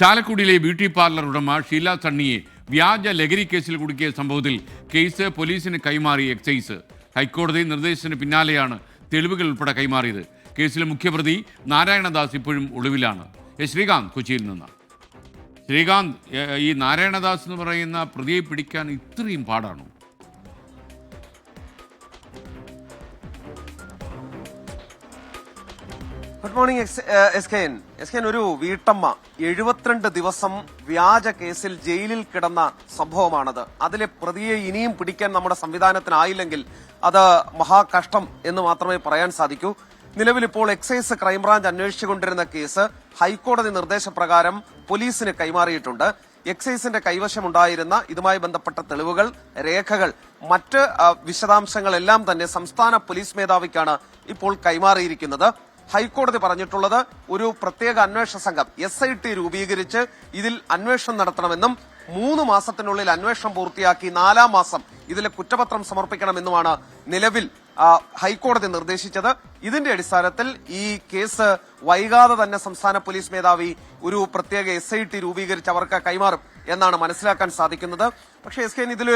ചാലക്കുടിയിലെ beauty parlour ഉടമ ഷീല സണ്ണിയെ വ്യാജ ലഹരി കേസിൽ കുടുക്കിയ സംഭവത്തിൽ കേസ് പോലീസിന് കൈമാറി എക്സൈസ്. ഹൈക്കോടതി നിർദ്ദേശത്തിന് പിന്നാലെയാണ് തെളിവുകൾ ഉൾപ്പെടെ കൈമാറിയത്. കേസിലെ മുഖ്യപ്രതി നാരായണദാസ് ഇപ്പോഴും ഒളിവിലാണ്. എസ് ശ്രീകാന്ത് കൊച്ചിയിൽ നിന്ന് ശ്രീകാന്ത് ഈ നാരായണദാസ് എന്ന് പറയുന്ന പ്രതിയെ പിടിക്കാൻ ഇത്രയും പാടാണോ? Good morning S K N S K N ഒരു വീട്ടമ്മ. എഴുപത്തിരണ്ട് ദിവസം വ്യാജ കേസിൽ ജയിലിൽ കിടന്ന സംഭവമാണത്. അതിലെ പ്രതിയെ ഇനിയും പിടിക്കാൻ നമ്മുടെ സംവിധാനത്തിനായില്ലെങ്കിൽ അത് മഹാകഷ്ടം എന്ന് മാത്രമേ പറയാൻ സാധിക്കൂ. നിലവിൽ ഇപ്പോൾ എക്സൈസ് ക്രൈംബ്രാഞ്ച് അന്വേഷിച്ചുകൊണ്ടിരുന്ന കേസ് ഹൈക്കോടതി നിർദ്ദേശപ്രകാരം പോലീസിന് കൈമാറിയിട്ടുണ്ട്. എക്സൈസിന്റെ കൈവശമുണ്ടായിരുന്ന ഇതുമായി ബന്ധപ്പെട്ട തെളിവുകൾ രേഖകൾ മറ്റ് വിശദാംശങ്ങളെല്ലാം തന്നെ സംസ്ഥാന പോലീസ് മേധാവിക്കാണ് ഇപ്പോൾ കൈമാറിയിരിക്കുന്നത്. ഹൈക്കോടതി പറഞ്ഞിട്ടുള്ളത് ഒരു പ്രത്യേക അന്വേഷണ സംഘം എസ് രൂപീകരിച്ച് ഇതിൽ അന്വേഷണം നടത്തണമെന്നും മൂന്ന് മാസത്തിനുള്ളിൽ അന്വേഷണം പൂർത്തിയാക്കി നാലാം മാസം ഇതിലെ കുറ്റപത്രം സമർപ്പിക്കണമെന്നുമാണ് നിലവിൽ ഹൈക്കോടതി നിർദ്ദേശിച്ചത്. ഇതിന്റെ അടിസ്ഥാനത്തിൽ ഈ കേസ് വൈകാതെ തന്നെ സംസ്ഥാന പോലീസ് മേധാവി ഒരു പ്രത്യേക എസ് ഐ ടി രൂപീകരിച്ച് അവർക്ക് കൈമാറും എന്നാണ് മനസ്സിലാക്കാൻ സാധിക്കുന്നത്. പക്ഷേ എസ് കെ ഇതിൽ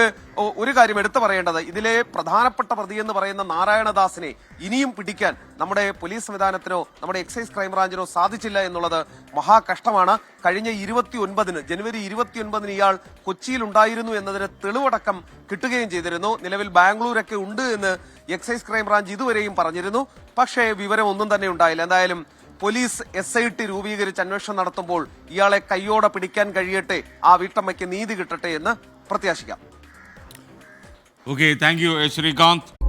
ഒരു കാര്യം എടുത്തു പറയേണ്ടത്. ഇതിലെ പ്രധാനപ്പെട്ട പ്രതി എന്ന് പറയുന്ന നാരായണദാസിനെ ഇനിയും പിടിക്കാൻ നമ്മുടെ പോലീസ് സംവിധാനത്തിനോ നമ്മുടെ എക്സൈസ് ക്രൈംബ്രാഞ്ചിനോ സാധിച്ചില്ല എന്നുള്ളത് മഹാകഷ്ടമാണ് കഴിഞ്ഞ ഇരുപത്തി ഒൻപതിന് ജനുവരി ഇരുപത്തി ഒൻപതിന് ഇയാൾ കൊച്ചിയിൽ ഉണ്ടായിരുന്നു എന്നതിന് തെളിവടക്കം കിട്ടുകയും ചെയ്തിരുന്നു. നിലവിൽ ബാംഗ്ലൂരൊക്കെ ഉണ്ട് എന്ന് എക്സൈസ് ക്രൈംബ്രാഞ്ച് ഇതുവരെയും പറഞ്ഞിരുന്നു. പക്ഷേ വിവരം ഒന്നും തന്നെ ഉണ്ടായില്ല. എന്തായാലും പോലീസ് എസ് ഐ ടി രൂപീകരിച്ച് അന്വേഷണം നടത്തുമ്പോൾ ഇയാളെ കയ്യോടെ പിടിക്കാൻ കഴിയട്ടെ ആ വീട്ടമ്മയ്ക്ക് നീതി കിട്ടട്ടെ എന്ന് പ്രത്യാശിക്കാം. Okay thank you Srikanth.